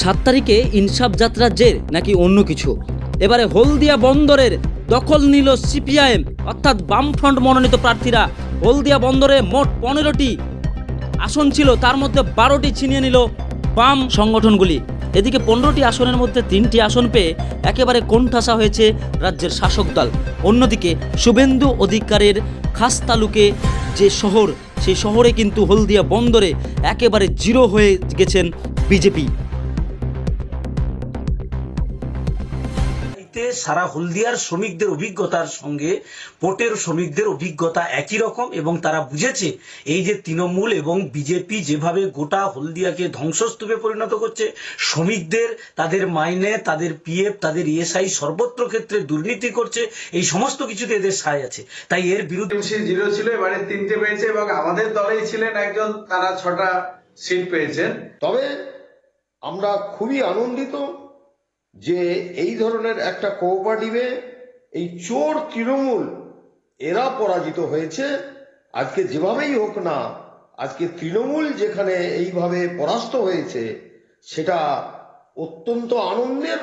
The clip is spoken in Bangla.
সাত তারিখে ইনসাফ যাত্রার জের নাকি অন্য কিছু? এবারে হলদিয়া বন্দরের দখল নিল সিপিআইএম, অর্থাৎ বামফ্রন্ট মনোনীত প্রার্থীরা। হলদিয়া বন্দরে মোট পনেরোটি আসন ছিল, তার মধ্যে বারোটি ছিনিয়ে নিল বাম সংগঠনগুলি। এদিকে পনেরোটি আসনের মধ্যে তিনটি আসন পেয়ে একেবারে কোণঠাসা হয়েছে রাজ্যের শাসক দল। অন্যদিকে শুভেন্দু অধিকারের খাস তালুকে যে শহর, সেই শহরে কিন্তু হলদিয়া বন্দরে একেবারে জিরো হয়ে গেছেন বিজেপি। এতে সারা হলদিয়ার শ্রমিকদের অভিজ্ঞতার সঙ্গে পোর্টের শ্রমিকদের অভিজ্ঞতা একই রকম এবং তারা বুঝেছে এই যে তৃণমূল এবং বিজেপি যেভাবে গোটা হলদিয়াকে ধ্বংসস্তূপে পরিণত করছে শ্রমিকদের তাদের মাইনে তাদের পিএফ তাদের ইএসআই সর্বত্র ক্ষেত্রে দুর্নীতি করছে এই সমস্ত কিছুতে এদের সায় আছে। তাই এর বিরুদ্ধে জিরো ছিল এবারে তিনটে পেয়েছে এবং আমাদের দলেই ছিলেন একজন তারা ছটা সিট পেয়েছেন। তবে আমরা খুবই আনন্দিত যে এই ধরনের একটা কোঅপারেটিভে এই চোর তৃণমূল, এরা পরাজিত হয়েছে। আজকে যেভাবেই হোক না, আজকে তৃণমূল যেখানে এইভাবে পরাস্ত হয়েছে, সেটা অত্যন্ত আনন্দের